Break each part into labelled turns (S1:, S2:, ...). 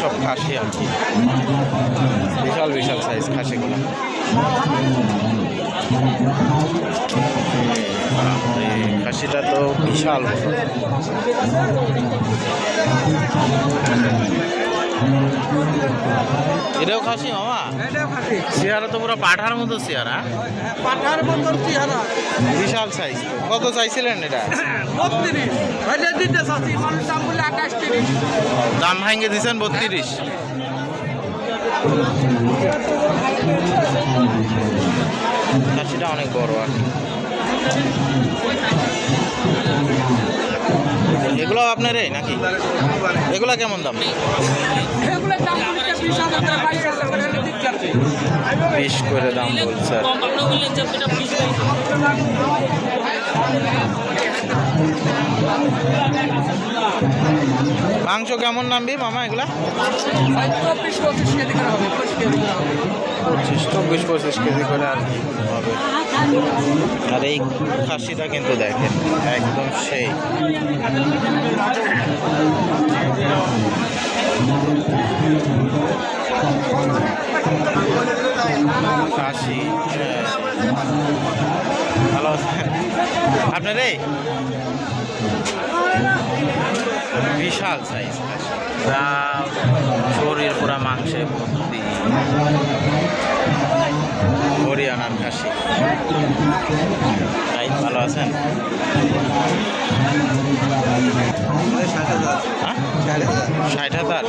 S1: সব খাসি আর কি বিশাল বিশাল সাইজ খাসিগুলো খাসিটা তো বিশাল। এটাও খাসি মামা? চেহারা তো পুরো পাঠার মতো চেহারা।
S2: পাঠার মতন চেহারা।
S1: বিশাল সাইজ কত চাইছিলেন এটা?
S2: দাম
S1: ভাঙে দিয়েছেন বত্রিশ। খাসিটা অনেক বড় আর কি। এগুলো আপনার এই নাকি? এগুলো কেমন দাম?
S2: বিশ করে
S1: দাম বলছে আর। মাংস কেমন নামবি মামা এগুলা?
S2: পঁচিশ
S1: চব্বিশ পঁচিশ কেজি করে আর কি হবে। আর এই খাসিটা কিন্তু দেখেন একদম সেই। খাসি হ্যাঁ। ভালো আপনার এই? বিশাল সাইজ শরীর পুরা মাংসে ভর্তি। হরিয়ানার খাসি। ভাই ভালো আছেন? হ্যাঁ? ষাট হাজার।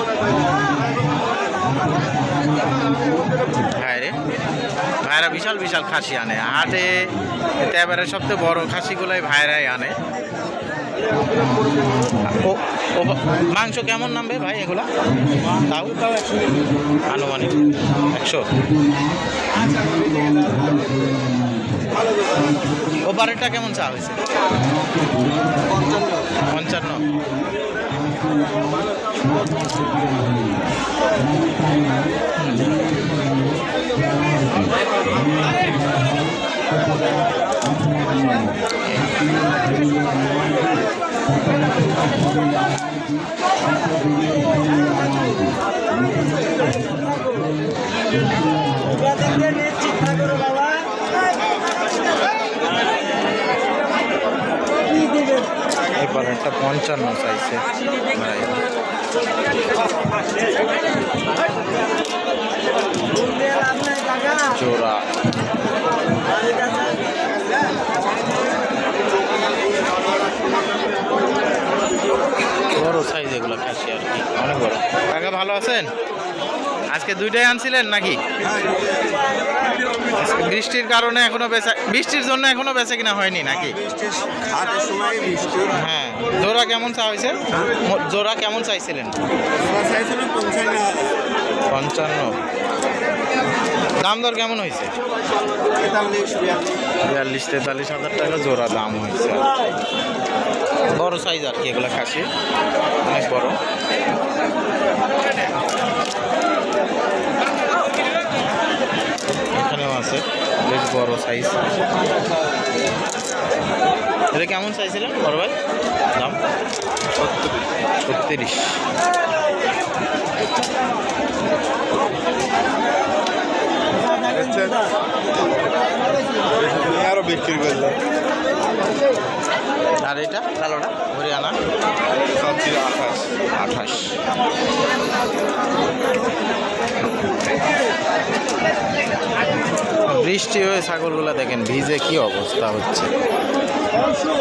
S1: ভাই রে ভাইরা বিশাল বিশাল খাসি আনে। হাটে এবারে সবচেয়ে বড় খাসিগুলাই ভাইরাই আনে। মাংস কেমন নামবে ভাই এগুলা? তাও? তাও একশো। আনুমানিক। একশো? ও বারেরটা কেমন চা হয়েছে? পঞ্চান্ন। এই পঞ্চান্ন চাইছে জোড়া। সাইজ এগুলো খাসি আর কি। অনেক বড়। কাকা ভালো আছেন? আজকে দুইটাই আনছিলেন নাকি? বৃষ্টির কারণে এখনও বেচা বৃষ্টির জন্য এখনও বেচা কিনা হয়নি নাকি? হ্যাঁ। জোড়া কেমন চা হয়েছে? জোড়া কেমন চাইছিলেন?
S3: পঞ্চান্ন।
S1: দাম দর কেমন হয়েছে?
S3: বিয়াল্লিশ
S1: তেতাল্লিশ হাজার টাকা জোড়া দাম হয়েছে। বড় সাইজ আর কি এগুলো খাসি? অনেক বড়। এখানেও আছে বেশ বড় সাইজ এটা কেমন চাইছিলেন বড় ভাই? দাম? ছত্রিশ।
S3: আরও বিক্রি করল
S1: আর এটা কালোটা হরিয়ানা?
S3: চাচ্ছি আঠাশ
S1: আঠাশ। বৃষ্টি হয়ে ছাগলগুলো দেখেন, ভিজে কি অবস্থা হচ্ছে।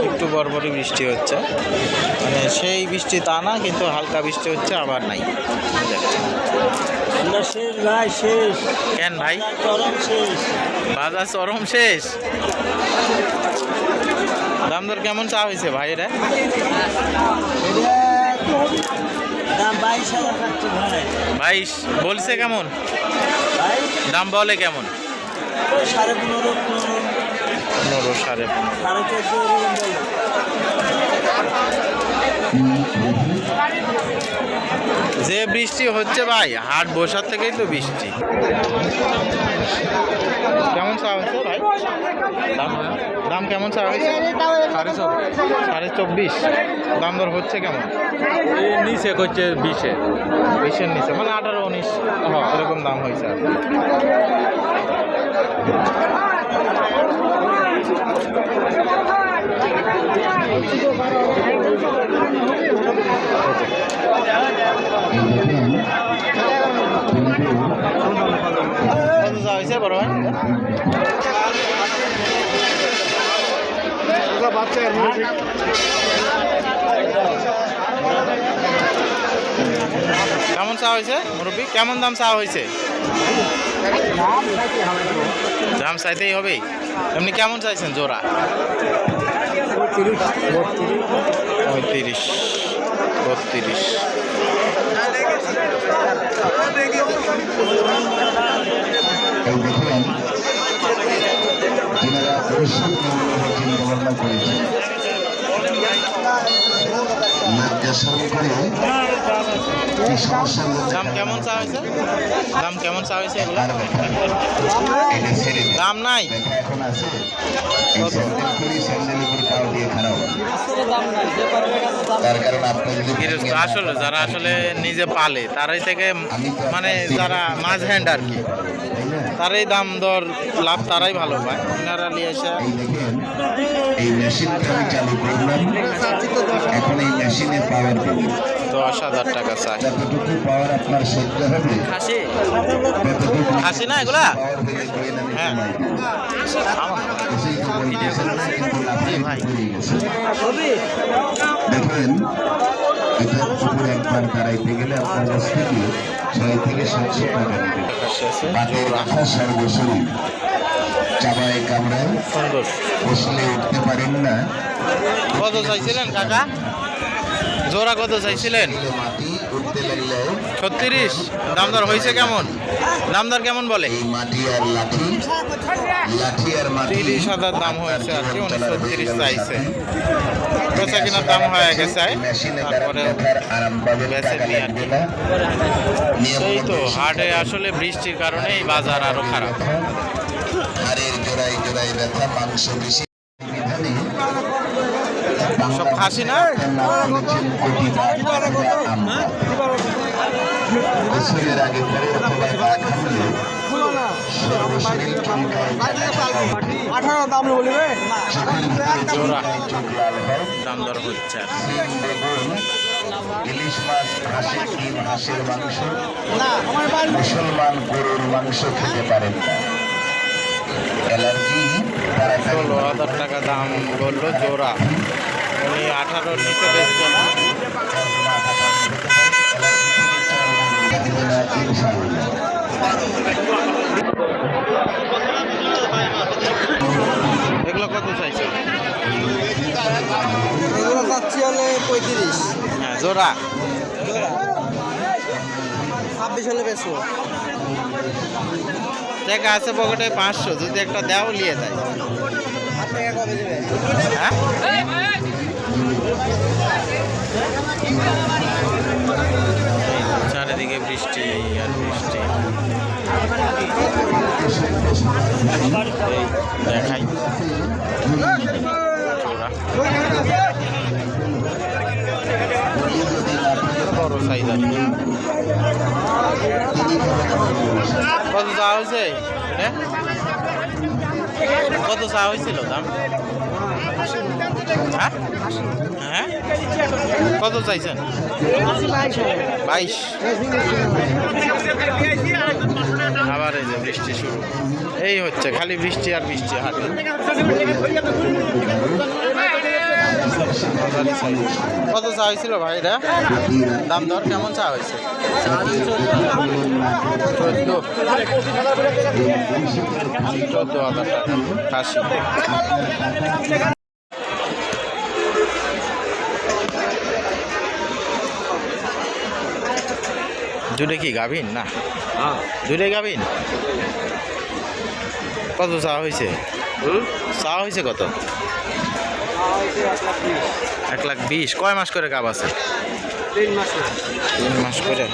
S1: একটু বরবরই বৃষ্টি হচ্ছে। মানে সেই বৃষ্টি তা না কিন্তু হালকা বৃষ্টি হচ্ছে আবার নাই।
S2: শেষ ভাই শেষ।
S1: কেন ভাই?
S2: চরম শেষ।
S1: বাজার চরম শেষ? দাম দর কেমন চা হয়েছে ভাই এটা
S2: বাইশ
S1: বলছে কেমন?
S2: ভাই?
S1: দাম বলে কেমন?
S2: সাড়ে পনেরো পনেরো।
S1: পনেরো সাড়ে পনেরো।
S2: সাড়ে
S3: যে বৃষ্টি হচ্ছে ভাই হাট বসার থেকেই তো বৃষ্টি। কেমন চা হয়েছে ভাই? দাম দাম কেমন চা হয়েছে? সাড়ে চব্বিশ। দাম দর হচ্ছে কেমন?
S4: নিচে করছে বিশে।
S3: বিশের নিচে মানে আঠারো উনিশ এরকম দাম হয়েছে আর বড় কেমন চা হয়েছে? মুরব্বী কেমন দাম চা হয়েছে? দাম চাইতেই হবে। এমনি কেমন চাইছেন জোড়া? পঁয়ত্রিশ বত্রিশ।
S1: দেখলেন করে। এই সমস্যার মধ্যে
S3: দাম কেমন চা হয়েছে? দাম কেমন চা হয়েছে এগুলো। দাম নাই।
S1: এখন আছে। এই স্যান্ডেল করি স্যান্ডেলের উপর পাও দিয়ে খারাপ। তার কারণ আপনি যদি
S3: আসলে যারা আসলে নিজে পালে তারাই থেকে মানে যারা মাঝ হ্যান্ড আর কি তারাই দাম দর লাভ তারাই ভালো পায় ইনারা নিয়ে এসে
S1: এই মেশিনটা আমি চালু করলাম। মেশিনে পাওয়ার দেবেন
S3: দশ হাজার টাকা চাই।
S1: যতটুকু পাওয়ার আপনার সহ্য হবে
S3: খাসি? না এগুলা? হ্যাঁ।
S1: কমাই দিই।
S3: আমার
S1: কিছুই তো বলতেছেন না, কিন্তু লাফিয়ে
S3: ভাই।
S1: পড়ে গেছে। দেখবেন এটা পুকুর একবার দাঁড়াইতে গেলে আপনার কাছ থেকে ছয় থেকে সাতশো টাকা নেবে। সর্বশরী চাবায় কামড়ায় বসলে উঠতে পারেন না।
S3: কত চাইছিলেন কাকা? জোড়া কত চাইছিলেন? ছত্রিশ। দাম দর হয়েছে কেমন? দামদার কেমন বলে? তিরিশ হাজার দাম হয়েছে আর কি, উনিশশো তিরিশ চাইছে। বেচা কেনার দাম হয়ে গেছে। তারপরে তো, হাটে আসলে বৃষ্টির কারণে এই বাজার আরও খারাপ।
S1: হাড়ের জোড়ায় জোড়ায় ব্যথা, মাংস বেশি।
S2: আঠারো দাম বলবে
S3: দাম দর হচ্ছে। কি।
S1: সিম ইলিশ মাছ হাঁসের ডিম হাঁসের মাংস মুসলমান গরুর মাংস খেতে পারেন না। অ্যালার্জি
S3: ষোলো হাজার টাকা দাম বলল জোড়া। উনি আঠারোর নিচে বেচবেন এগুলো কত চাইছে
S2: এগুলো যাচ্ছি হলে পঁয়ত্রিশ।
S3: হ্যাঁ জোড়া।
S2: ছাব্বিশ হলে বেশি
S3: টাকা আছে পকেটে পাঁচশো যদি একটা দেও নিয়ে দেয় হ্যাঁ? চারিদিকে বৃষ্টি আর বৃষ্টি। দেখাই। বড় কত চা হয়েছে? এটা? কত চা হয়েছিল দাম? হ্যাঁ? কত চাইছেন? বাইশ। আবার এই যে বৃষ্টি শুরু। এই হচ্ছে খালি বৃষ্টি আর বৃষ্টি, হাটে। কত চা হয়েছিল ভাইরা? দাম দর কেমন চা হয়েছে? চোদ্দ। হাজার টাকা খাসি দুটো কি গাভিন? না। দুটোই গাভিন? কত চা হয়েছে চা হয়েছে কত? এক লাখ বিশ। কয় মাস করে কাপ আছে?
S2: তিন মাস
S3: তিন মাস করে।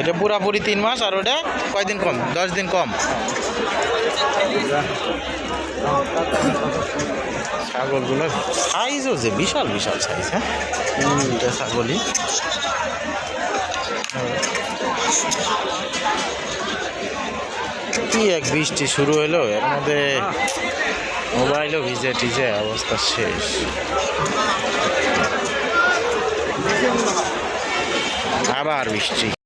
S3: এটা পুরাপুরি তিন মাস আর ওটা কয়দিন কম? দশ দিন কম? ছাগলগুলো সাইজও যে বিশাল বিশাল সাইজ হ্যাঁ? ছাগলই। কি এক বৃষ্টি শুরু হলো এর মধ্যে মোবাইলও ভিজে টিজে, অবস্থা শেষ। আবার বৃষ্টি।